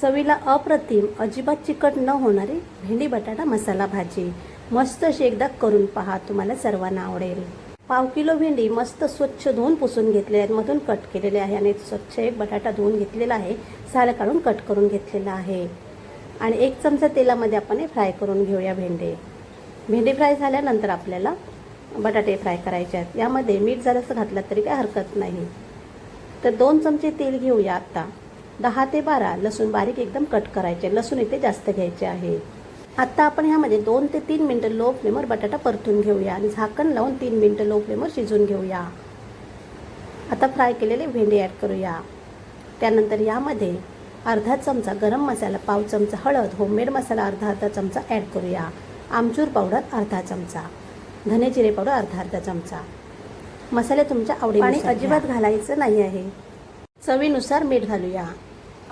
चवीला अप्रतिम अजिबात चिकट न होणारी भेंडी बटाटा मसाला भाजी. मस्त अशी एकदा करून पहा तुम्हाला सर्वांना आवडेल. पाव किलो भेंडी मस्त स्वच्छ धुवून पुसून घेतले आहेत. मधून कट केलेले आहे आणि स्वच्छ एक बटाटा धुवून घेतलेला आहे. साल काढून कट करून घेतलेला आहे. आणि एक चमचा तेलामध्ये आपण हे फ्राय करून घेऊया भेंडे. भेंडी फ्राय झाल्यानंतर आपल्याला बटाटे फ्राय करायचे आहेत. यामध्ये मीठ जरासं घातलं तरी काय हरकत नाही. तर दोन चमचे तेल घेऊया आत्ता दहा ते बारा लसूण बारीक एकदम कट करायचे. लसूण इथे जास्त घ्यायचे आहे. आत्ता आपण ह्यामध्ये दोन ते तीन मिनटं लो फ्लेमवर बटाटा परतून घेऊया आणि झाकण लावून तीन मिनटं लो फ्लेमवर शिजवून घेऊया. आता फ्राय केलेले भेंडी ॲड करूया. त्यानंतर यामध्ये अर्धा चमचा गरम मसाला पाव चमचा हळद होममेड मसाला अर्धा अर्धा चमचा ॲड करूया. आमचूर पावडर अर्धा चमचा. धने जिरे पावडर अर्धा अर्धा चमचा. मसाले तुमच्या आवडी आणि अजिबात घालायचं नाही आहे. चवीनुसार मीठ घालूया.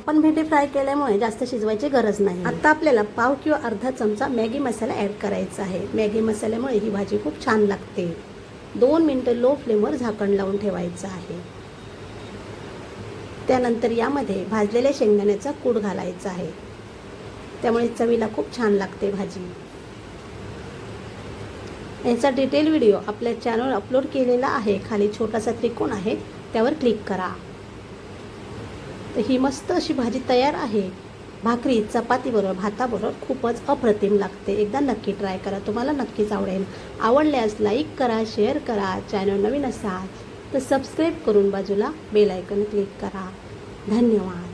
आपण भेंडी फ्राय केल्यामुळे जास्त शिजवायची गरज नाही. आता आपल्याला पाव किंवा अर्धा चमचा मॅगी मसाला ॲड करायचा आहे. मॅगी मसाल्यामुळे ही भाजी खूप छान लागते. दोन मिनटं लो फ्लेमवर झाकण लावून ठेवायचं आहे. त्यानंतर यामध्ये भाजलेल्या शेंगदाण्याचा कूड घालायचा आहे. त्यामुळे चवीला खूप छान लागते भाजी. याचा डिटेल व्हिडिओ आपल्या चॅनल अपलोड केलेला आहे. खाली छोटासा त्रिकोण आहे. त्यावर क्लिक करा. तर ही मस्त अशी भाजी तयार आहे. भाकरी चपातीबरोबर भाताबरोबर खूपच अप्रतिम लागते. एकदा नक्की ट्राय करा. तुम्हाला नक्कीच आवडेल. आवडल्यास लाईक करा शेअर करा चॅनल नवीन असाल तर सबस्क्राईब करून बाजूला बेल आयकन क्लिक करा. धन्यवाद.